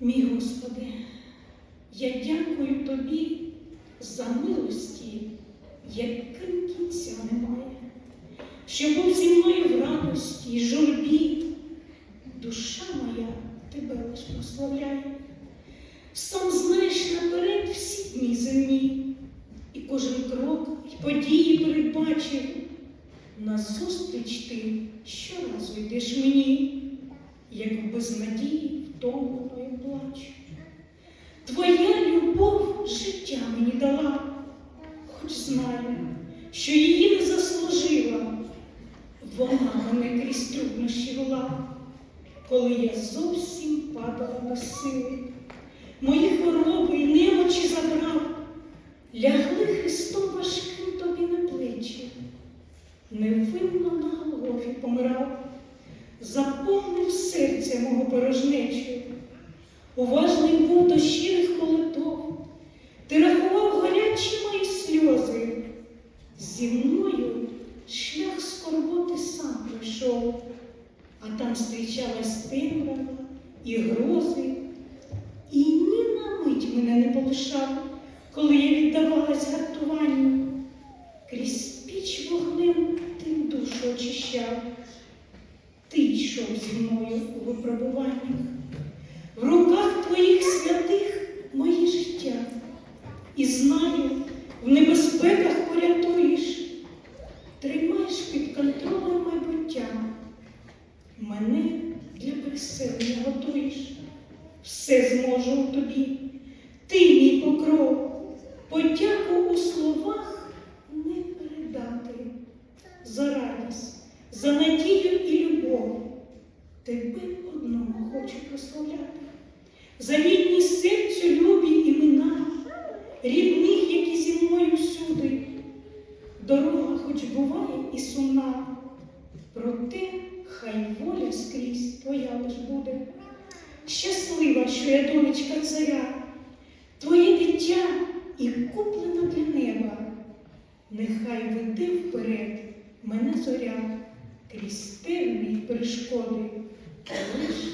Мій Господи, я дякую Тобі за милості, яким кінця немає, що був зі мною в радості журбі. Душа моя тебе лиш прославляє. Сам знаєш наперед всі дні земні, і кожен крок і події передбачив. Назустріч ти щоразу йдеш мені, як в безнадії втомленою плачу. Твоя любов життя мені дала, хоч знаю, що її не заслужила. Вона мене крізь труднощі вела, коли я зовсім падала на сили. Мої хвороби заповнив серце мого порожнечу. Уважний був до щирих молитов, ти рахував гарячі мої сльози. Зі мною шлях скорботи сам пройшов, а там зустрічалась темрява і грози, і ні на мить мене не полишав, коли я віддавалась гартуванню. Ти йшов зі мною у випробуваннях. В руках твоїх святих моє життя, і знаю, в небезпеках порятуєш, тримаєш під контролем майбуття. Мене для переселення готуєш, все зможу у тобі, ти мій покров, подяку у словах не передати, за радість, за надію і любов. Тебе одного хочу прославляти. За рідні серцю любі імена, рідних, які зі мною всюди. Дорога хоч буває і сумна, проте хай воля скрізь твоя лиш буде. Щаслива, що я донечка царя, твоє дитя і куплена для неба. Нехай веде вперед мене зоря крізь терни перешкоди, лиш